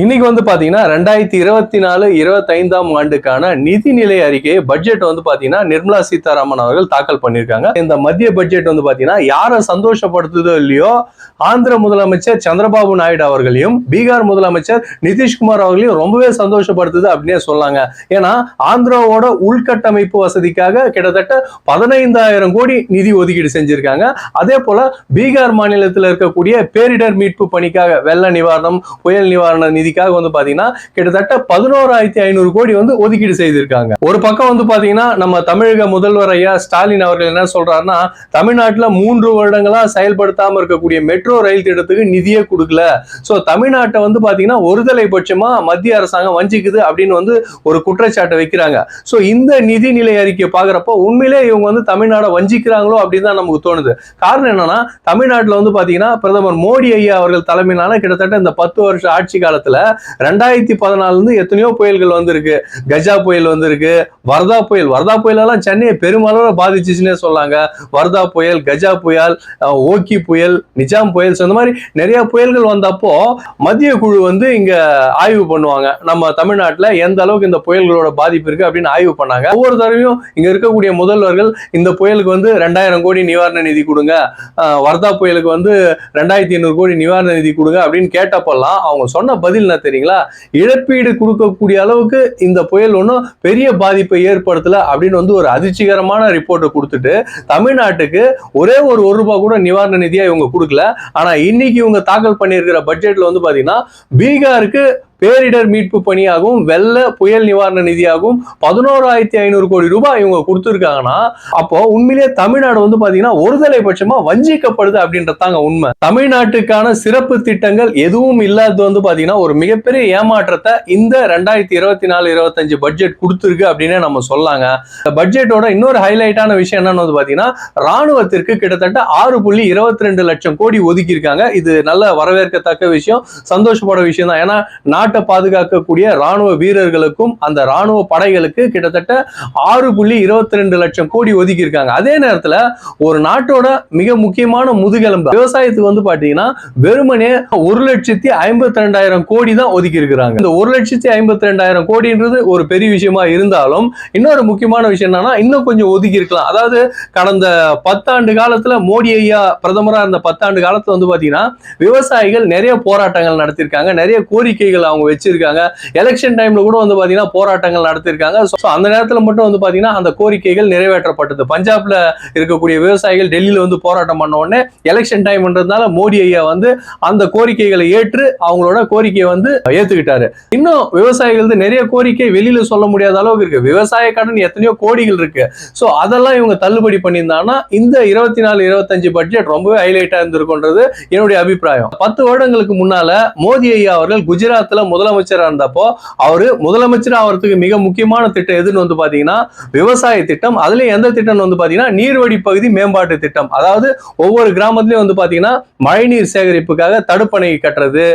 இன்னைக்கு வந்து பாத்தீங்கன்னா ரெண்டாயிரத்தி இருபத்தி நாலு இருபத்தைந்தாம் ஆண்டுக்கான நிதிநிலை அறிக்கையை பட்ஜெட் வந்து பாத்தீங்கன்னா நிர்மலா சீதாராமன் அவர்கள் தாக்கல் பண்ணியிருக்காங்க. இந்த மத்திய பட்ஜெட் வந்து பாத்தீங்கன்னா யாரை சந்தோஷப்படுத்துதோ இல்லையோ ஆந்திர முதலமைச்சர் சந்திரபாபு நாயுடு அவர்களையும் பீகார் முதலமைச்சர் நிதிஷ்குமார் அவர்களையும் ரொம்பவே சந்தோஷப்படுத்துது அப்படின்னே சொல்லாங்க ஏன்னா ஆந்திராவோட உள்கட்டமைப்பு வசதிக்காக கிட்டத்தட்ட பதினைந்தாயிரம் கோடி நிதி ஒதுக்கீடு செஞ்சிருக்காங்க. அதே போல பீகார் மாநிலத்தில் இருக்கக்கூடிய பேரிடர் மீட்பு பணிக்காக வெள்ள நிவாரணம் புயல் நிவாரண நிதிக்காக வந்து பாத்தீங்கன்னா கிட்டத்தட்ட பதினோராயிரத்தி ஐநூறு கோடி வந்து ஒதுக்கீடு செய்திருக்காங்க. ஒரு பக்கம் வந்து பாத்தீங்கன்னா நம்ம தமிழக முதல்வர் ஐயா ஸ்டாலின் அவர்கள் என்ன சொல்றாருன்னா தமிழ்நாட்டில் மூன்று வருடங்களா செயல்படுத்தாம இருக்கக்கூடிய மெட்ரோ ரயில் திட்டத்துக்கு நிதியே கொடுக்கல. ஸோ தமிழ்நாட்டை வந்து பாத்தீங்கன்னா ஒருதலை பட்சமா மத்திய அரசாங்கம் வஞ்சிக்குது அப்படின்னு வந்து ஒரு குற்றச்சாட்டை வைக்கிறாங்க. சோ இந்த நிதிநிலை அறிக்கையை பாக்குறப்போ உண்மையிலே இவங்க வந்து தமிழ்நாடை வஞ்சிக்கிறாங்களோ அப்படின்னு தான் நமக்கு தோணுது. காரணம் என்னன்னா தமிழ்நாட்டுல வந்து பாத்தீங்கன்னா பிரதமர் மோடி ஐயா அவர்கள் தலைமையிலான கிட்டத்தட்ட இந்த பத்து வருஷ ஆட்சி காலத்தில் ரெண்டாயிரத்தி பதினாலுல இருந்து எத்தனையோ புயல்கள் வந்திருக்கு. கஜா புயல் வந்திருக்கு. வர்தா புயல். வர்தா புயல் எல்லாம் சென்னையை பெருமளவில் பாதிச்சுன்னே சொல்லாங்க. வர்தா புயல் கஜா புயல் ஓக்கி புயல் நிஜாம் புயல் அந்த இந்த மாதிரி நிறைய புயல்கள் வந்தப்போ மத்திய குழு வந்து இங்க ஆய்வு பண்ணுவாங்க. நம்ம தமிழ்நாட்டுல எந்த அளவுக்கு இந்த புயல்களோட பாதிப்பு இருக்கு அப்படின்னு ஆய்வு பண்ணாங்க. ஒவ்வொரு தடவையும் இங்க இருக்கக்கூடிய முதல்வர்கள் இந்த புயலுக்கு வந்து ரெண்டாயிரம் கோடி நிவாரண நிதி கொடுங்க. வர்தா புயலுக்கு வந்து ரெண்டாயிரத்தி ஐநூறு கோடி நிவாரண நிதி கொடுங்க அப்படின்னு கேட்டப்பெல்லாம் அவங்க சொன்ன பதில் என்ன தெரியுங்களா? இழப்பீடு கொடுக்கக்கூடிய அளவுக்கு இந்த புயல் ஒன்றும் பெரிய பாதிப்பை ஏற்படுத்தல அப்படின்னு வந்து ஒரு அதிர்ச்சிகரமான ரிப்போர்ட்டை கொடுத்துட்டு தமிழ்நாட்டுக்கு ஒரே ஒரு ஒரு ரூபாய் கூட நிவாரண நிதியா இவங்க கொடுக்கல. ஆனா இன்னைக்கு இவங்க தாக்கல் பண்ணியிருக்கிற பட்ஜெட்ல வந்து பாத்தீங்கன்னா பீகாருக்கு பேரிடர் மீட்பு பணியாகவும் வெள்ள புயல் நிவாரண நிதியாகவும் பதினோராயிரத்தி ஐநூறு கோடி ரூபாய் இவங்க கொடுத்துருக்காங்கன்னா அப்போ உண்மையிலேயே தமிழ்நாடு வந்து பாத்தீங்கன்னா ஒருதலை பட்சமா வஞ்சிக்கப்படுது அப்படின்றதாங்க உண்மை. தமிழ்நாட்டுக்கான சிறப்பு திட்டங்கள் எதுவும் இல்லாதது வந்து பாத்தீங்கன்னா ஒரு மிகப்பெரிய ஏமாற்றத்தை இந்த ரெண்டாயிரத்தி இருபத்தி நாலு இருபத்தஞ்சு பட்ஜெட் கொடுத்துருக்கு அப்படின்னே நம்ம சொல்லாங்க. இந்த பட்ஜெட்டோட இன்னொரு ஹைலைட்டான விஷயம் என்னன்னு வந்து பாத்தீங்கன்னா ராணுவத்திற்கு கிட்டத்தட்ட ஆறு புள்ளி இருபத்தி ரெண்டு லட்சம் கோடி ஒதுக்கி இருக்காங்க இது நல்ல வரவேற்கத்தக்க விஷயம் சந்தோஷப்பட விஷயம் தான் ஏன்னா நாட்டு நாட்டை பாதுகாக்கக்கூடிய ராணுவ வீரர்களுக்கும் அந்த ராணுவ படைகளுக்கு கிட்டத்தட்ட ஆறு புள்ளி இருபத்தி ரெண்டு லட்சம் கோடி ஒதுக்கி இருக்காங்க. அதே நேரத்தில் ஒரு நாட்டோட மிக முக்கியமான முதுகெலும்பு விவசாயத்துக்கு வந்து பார்த்தீங்கன்னா வெறுமனே ஒரு லட்சத்தி ஐம்பத்தி ரெண்டாயிரம் கோடி தான் ஒதுக்கி இருக்கிறாங்க. இந்த ஒரு லட்சத்தி ஐம்பத்தி ரெண்டாயிரம் கோடின்றது ஒரு பெரிய விஷயமா இருந்தாலும் இன்னொரு முக்கியமான விஷயம் என்னன்னா இன்னும் கொஞ்சம் ஒதுக்கி இருக்கலாம். அதாவது கடந்த பத்தாண்டு காலத்துல மோடி ஐயா பிரதமராக இருந்த பத்தாண்டு காலத்துல வந்து பார்த்தீங்கன்னா விவசாயிகள் நிறைய போராட்டங்கள் நடத்தியிருக்காங்க. நிறைய கோரிக்கைகள் அவங்க வச்சிருக்காங்க. எலெக்ஷன் டைம்ல கூட வந்து பாத்தீங்கன்னா போராட்டங்கள் நடத்திருக்காங்க. ஸோ அந்த நேரத்தில் மட்டும் வந்து பாத்தீங்கன்னா அந்த கோரிக்கைகள் நிறைவேற்றப்பட்டது. பஞ்சாப்ல இருக்கக்கூடிய விவசாயிகள் டெல்லியில வந்து போராட்டம் பண்ண உடனே எலெக்ஷன் டைம்ன்றதுனால மோடி ஐயா வந்து அந்த கோரிக்கைகளை ஏற்று அவங்களோட கோரிக்கையை வந்து ஏத்துக்கிட்டாரு. இன்னும் விவசாயிகள் வந்து நிறைய கோரிக்கை வெளியில சொல்ல முடியாத அளவுக்கு இருக்கு. விவசாய கடன் எத்தனையோ கோடிகள் இருக்கு. ஸோ அதெல்லாம் இவங்க தள்ளுபடி பண்ணியிருந்தாங்கன்னா இந்த இருபத்தி நாலு இருபத்தஞ்சு பட்ஜெட் ரொம்பவே ஹைலைட்டா இருந்திருக்கும்ன்றது என்னுடைய அபிப்பிராயம். பத்து வருடங்களுக்கு முன்னால மோடி ஐயா அவர்கள் குஜராத்ல முதலமைச்சராக இருந்தப்போ அவரு முதலமைச்சர் ஆகிறதுக்கு மிக முக்கியமான திட்டம் எதுன்னு வந்து பாத்தீங்கன்னா விவசாய திட்டம். அதுலயும் எந்த திட்டம்னு வந்து பாத்தீங்கன்னா நீர்வழி பகுதி மேம்பாட்டு திட்டம். அதாவது ஒவ்வொரு கிராமத்துலயும் வந்து பாத்தீங்கன்னா மழைநீர் சேகரிப்புக்காக தடுப்பணை கட்டுறது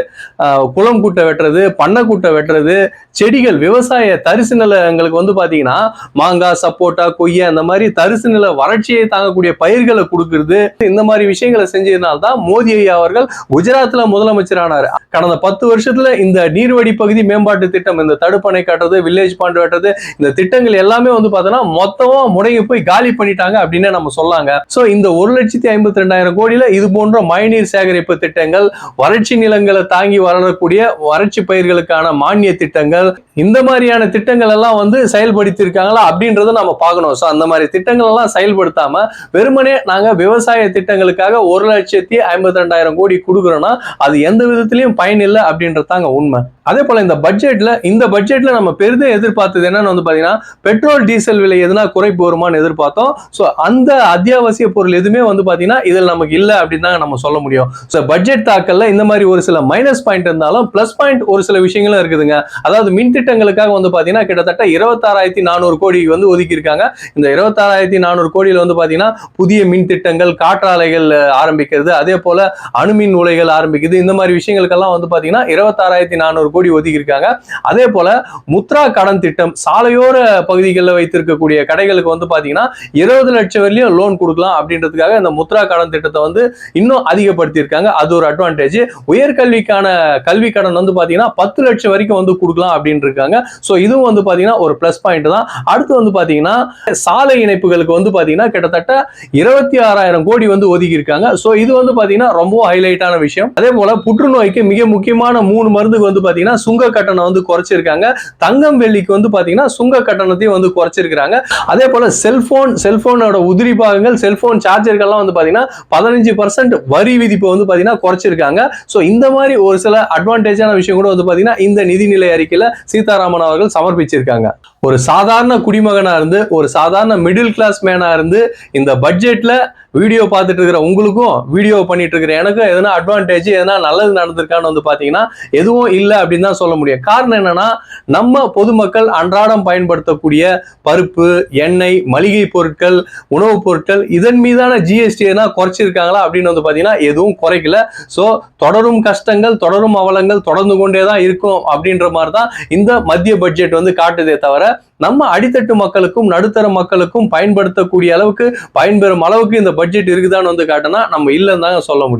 குளம் கூட்டை வெட்டுறது பண்ணை கூட்டை வெட்டுறது செடிகள் விவசாய தரிசு நிலங்களுக்கு வந்து பாத்தீங்கன்னா மாங்காய் சப்போட்டா கொய்யா இந்த மாதிரி தரிசு நில வறட்சியை தாங்கக்கூடிய பயிர்களை கொடுக்கறது இந்த மாதிரி விஷயங்களை செஞ்சதுனால தான் மோடி ஐயா அவர்கள் முதலமைச்சர் முதலமைச்சரானார் கடந்த பத்து வருஷத்துல இந்த நீர்வழி பகுதி மேம்பாட்டு திட்டம் இந்த தடுப்பணை கட்டுறது வில்லேஜ் பாண்ட் கட்டுறது இந்த திட்டங்கள் எல்லாமே வந்து பார்த்தோன்னா மொத்தமா முடங்கி போய் காலி பண்ணிட்டாங்க அப்படின்னு நம்ம சொல்லாங்க. ஸோ இந்த ஒரு லட்சத்தி ஐம்பத்தி ரெண்டாயிரம் கோடியில இது போன்ற மழைநீர் சேகரிப்பு திட்டங்கள் வறட்சி நிலங்களை தாங்கி வளரக்கூடிய வறட்சி பயிர்களுக்கான மானிய திட்டங்கள் இந்த மாதிரியான திட்டங்கள் எல்லாம் வந்து செயல்படுத்தியிருக்காங்களா அப்படின்றத நம்ம பார்க்கணும். ஸோ அந்த மாதிரி திட்டங்கள் எல்லாம் செயல்படுத்தாம வெறுமனே நாங்க விவசாய திட்டங்களுக்காக ஒரு லட்சத்தி ஐம்பத்தி ரெண்டாயிரம் கோடி கொடுக்குறோம்னா அது எந்த விதத்திலையும் பயன் இல்லை அப்படின்றது தாங்க உண்மை. அதே போல இந்த பட்ஜெட்ல இந்த பட்ஜெட்ல நம்ம பெரிதும் எதிர்பார்த்தது என்னன்னு வந்து பாத்தீங்கன்னா பெட்ரோல் டீசல் விலை எதுனா குறைப்பு வருமானு எதிர்பார்த்தோம். ஸோ அந்த அத்தியாவசிய பொருள் எதுவுமே வந்து பாத்தீங்கன்னா இதில் நமக்கு இல்லை அப்படின்னு தான் நம்ம சொல்ல முடியும். ஸோ பட்ஜெட் தாக்கல்ல இந்த மாதிரி ஒரு சில மைனஸ் பாயிண்ட் இருந்தாலும் பிளஸ் பாயிண்ட் ஒரு சில விஷயங்களும் இருக்குதுங்க. அதாவது மின் திட்டங்களுக்காக வந்து பாத்தீங்கன்னா கிட்டத்தட்ட இருபத்தாறாயிரத்தி நானூறு கோடி வந்து ஒதுக்கி இருக்காங்க இந்த இருபத்தாறாயிரத்தி நானூறு கோடியில் வந்து பாத்தீங்கன்னா புதிய மின் திட்டங்கள் காற்றாலைகள் ஆரம்பிக்கிறது அதே போல அணுமின் உலைகள் ஆரம்பிக்குது. இந்த மாதிரி விஷயங்களுக்கெல்லாம் வந்து பாத்தீங்கன்னா இருபத்தாறாயிரத்தி நானூறு நானூறு கோடி ஒதுக்கி இருக்காங்க அதே போல முத்ரா கடன் திட்டம் சாலையோர பகுதிகளில் வைத்திருக்கக்கூடிய கடைகளுக்கு வந்து பாத்தீங்கன்னா இருபது லட்சம் வரலையும் லோன் கொடுக்கலாம் அப்படின்றதுக்காக இந்த முத்ரா கடன் திட்டத்தை வந்து இன்னும் அதிகப்படுத்தி இருக்காங்க அது ஒரு அட்வான்டேஜ் உயர்கல்விக்கான கல்வி கடன் வந்து பாத்தீங்கன்னா பத்து லட்சம் வரைக்கும் வந்து கொடுக்கலாம் அப்படின்னு இருக்காங்க ஸோ இதுவும் வந்து பாத்தீங்கன்னா ஒரு ப்ளஸ் பாயிண்ட் தான். அடுத்து வந்து பாத்தீங்கன்னா சாலை இணைப்புகளுக்கு வந்து பாத்தீங்கன்னா கிட்டத்தட்ட இருபத்தி ஆறாயிரம் கோடி வந்து ஒதுக்கி இருக்காங்க ஸோ இது வந்து பாத்தீங்கன்னா ரொம்ப ஹைலைட்டான விஷயம். அதே போல புற்றுநோய்க்கு மிக முக்கியமான மூணு மருந்துக்கு வந்து பாத்தீங்கன்னா சுங்க கட்டணம் வந்து குறைச்சிருக்காங்க. தங்கம் வெள்ளிக்கு வந்து பாத்தீங்கன்னா சுங்க கட்டணத்தையும் வந்து குறைச்சிருக்காங்க அதே போல செல்போன் செல்போனோட உதிரி பாகங்கள் செல்போன் சார்ஜர்கள்லாம் வந்து பாத்தீங்கன்னா பதினஞ்சு பர்சன்ட் வரி விதிப்பை வந்து பாத்தீங்கன்னா குறைச்சிருக்காங்க. ஸோ இந்த மாதிரி ஒரு சில அட்வான்டேஜான விஷயம் கூட வந்து பாத்தீங்கன்னா இந்த நிதிநிலை அறிக்கையில சீதாராமன் அவர்கள் சமர்ப்பிச்சிருக்காங்க. ஒரு சாதாரண குடிமகனாக இருந்து ஒரு சாதாரண மிடில் கிளாஸ் மேனாக இருந்து இந்த பட்ஜெட்டில் வீடியோ பார்த்துட்டு இருக்கிற உங்களுக்கும் வீடியோ பண்ணிட்டு இருக்கிற எனக்கும் எதனா அட்வான்டேஜ் எதனா நல்லது நடந்திருக்கான்னு வந்து பார்த்தீங்கன்னா எதுவும் இல்லை அப்படின்னு தான் சொல்ல முடியும். காரணம் என்னன்னா நம்ம பொதுமக்கள் அன்றாடம் பயன்படுத்தக்கூடிய பருப்பு எண்ணெய் மளிகை பொருட்கள் உணவுப் பொருட்கள் இதன் மீதான ஜிஎஸ்டி எதனா குறைச்சிருக்காங்களா அப்படின்னு வந்து பார்த்தீங்கன்னா எதுவும் குறைக்கல. ஸோ தொடரும் கஷ்டங்கள் தொடரும் அவலங்கள் தொடர்ந்து கொண்டே தான் இருக்கும் அப்படின்ற மாதிரி தான் இந்த மத்திய பட்ஜெட் வந்து காட்டுதே தவிர நம்ம அடித்தட்டு மக்களுக்கும் நடுத்தர மக்களுக்கும் பயன்படுத்தக்கூடிய அளவுக்கு பயன்பெறும் அளவுக்கு இந்த பட்ஜெட் இருக்குதான்னு வந்து காட்டினா நம்ம இல்லைன்னு தாங்க சொல்ல முடியும்.